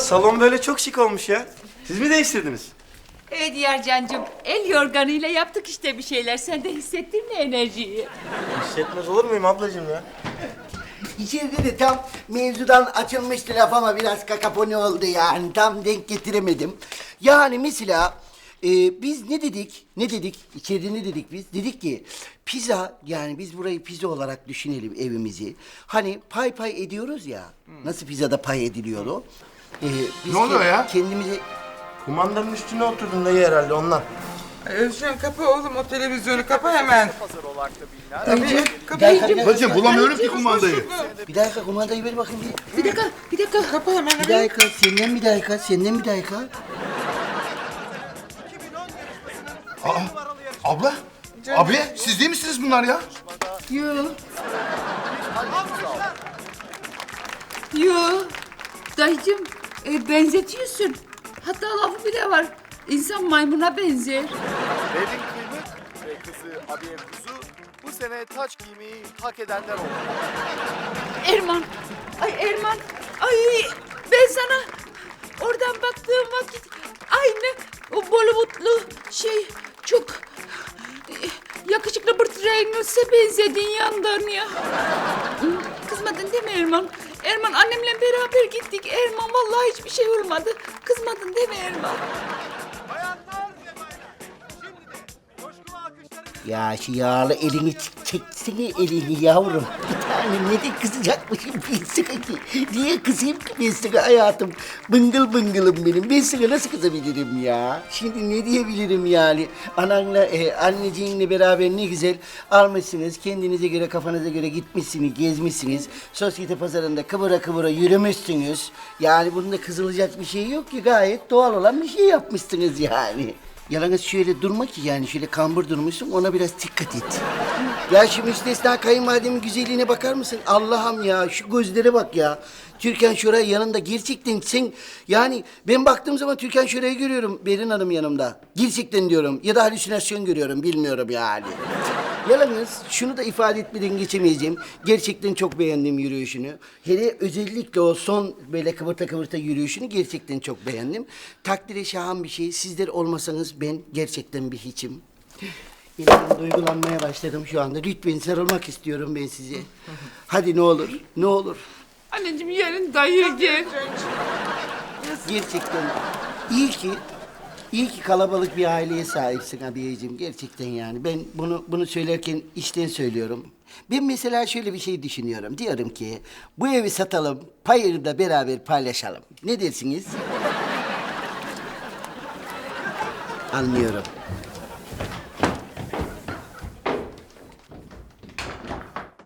salon böyle çok şık olmuş ya. Siz mi değiştirdiniz? Evet Yarcancığım, el yorganıyla yaptık işte bir şeyler. Sen de hissettin mi enerjiyi? Hissetmez olur muyum ablacığım ya? İçeride de tam mevzudan açılmıştı laf ama biraz kakaponi oldu yani. Tam denk getiremedim. Yani mesela e, biz ne dedik? Ne dedik? İçeride ne dedik biz? Dedik ki pizza yani biz burayı pizza olarak düşünelim evimizi. Hani pay pay ediyoruz ya. Nasıl pizzada pay ediliyor o? E, biz Ne oluyor ke- ya? Kendimizi Kumandanın üstüne oturdun dayı herhalde ondan. Özcan kapa oğlum o televizyonu kapa hemen. Tabii Bir kapa. dakika, Bacım bulamıyorum ki kumandayı. bir dakika kumandayı ver bakayım. Bir, Bir dakika, bir dakika. Kapa hemen bir hemen. dakika, senden bir dakika, senden bir dakika. Aa, abla. Abi siz değil misiniz bunlar ya? Yo. Yo. Dayıcığım, e, benzetiyorsun. Hatta lafı bile var. İnsan maymuna benzer. Devin Kıymık ve kızı Abiye Kuzu bu sene taç giymeyi hak edenler oldu. Erman. Ay Erman. Ay ben sana oradan baktığım vakit aynı o Bollywoodlu şey çok eh, yakışıklı Burt Reynolds'e benzedin yandan ya. Kızmadın değil mi Erman? Erman annemle beraber gittik. Erman vallahi hiçbir şey olmadı. Kızmadın değil mi Erman? Bayanlar ve baylar, şimdi de coşkulu alkışlarınızla Ya şu yağlı elini çek- çeksene elini yavrum. Bir tane ne de kızacakmışım ben sana ki. Niye kızayım ki ben hayatım? Bıngıl bıngılım benim. Ben sana nasıl kızabilirim ya? Şimdi ne diyebilirim yani? Ananla, e, anneciğinle beraber ne güzel almışsınız. Kendinize göre, kafanıza göre gitmişsiniz, gezmişsiniz. Sosyete pazarında kıvıra kıvıra yürümüşsünüz. Yani bunda kızılacak bir şey yok ki. Gayet doğal olan bir şey yapmışsınız yani. Yalnız şöyle durma ki yani şöyle kambur durmuşsun ona biraz dikkat et. Ya şu müstesna kayınvalidemin güzelliğine bakar mısın? Allah'ım ya şu gözlere bak ya. Türkan Şoray yanında gerçekten sen yani ben baktığım zaman Türkan Şoray'ı görüyorum Berin Hanım yanımda. Gerçekten diyorum ya da halüsinasyon görüyorum bilmiyorum yani. Yalnız şunu da ifade etmeden geçemeyeceğim. Gerçekten çok beğendim yürüyüşünü. Hele özellikle o son böyle kıvırta kıvırta yürüyüşünü gerçekten çok beğendim. Takdire şahan bir şey. Sizler olmasanız ben gerçekten bir hiçim. Yani duygulanmaya başladım şu anda. Lütfen sarılmak istiyorum ben size. Hadi ne olur, ne olur. Anneciğim yarın dayı gel. Gerçekten iyi ki iyi ki kalabalık bir aileye sahipsin abiyeciğim gerçekten yani. Ben bunu bunu söylerken içten söylüyorum. Ben mesela şöyle bir şey düşünüyorum. Diyorum ki bu evi satalım, payını da beraber paylaşalım. Ne dersiniz? Anlıyorum.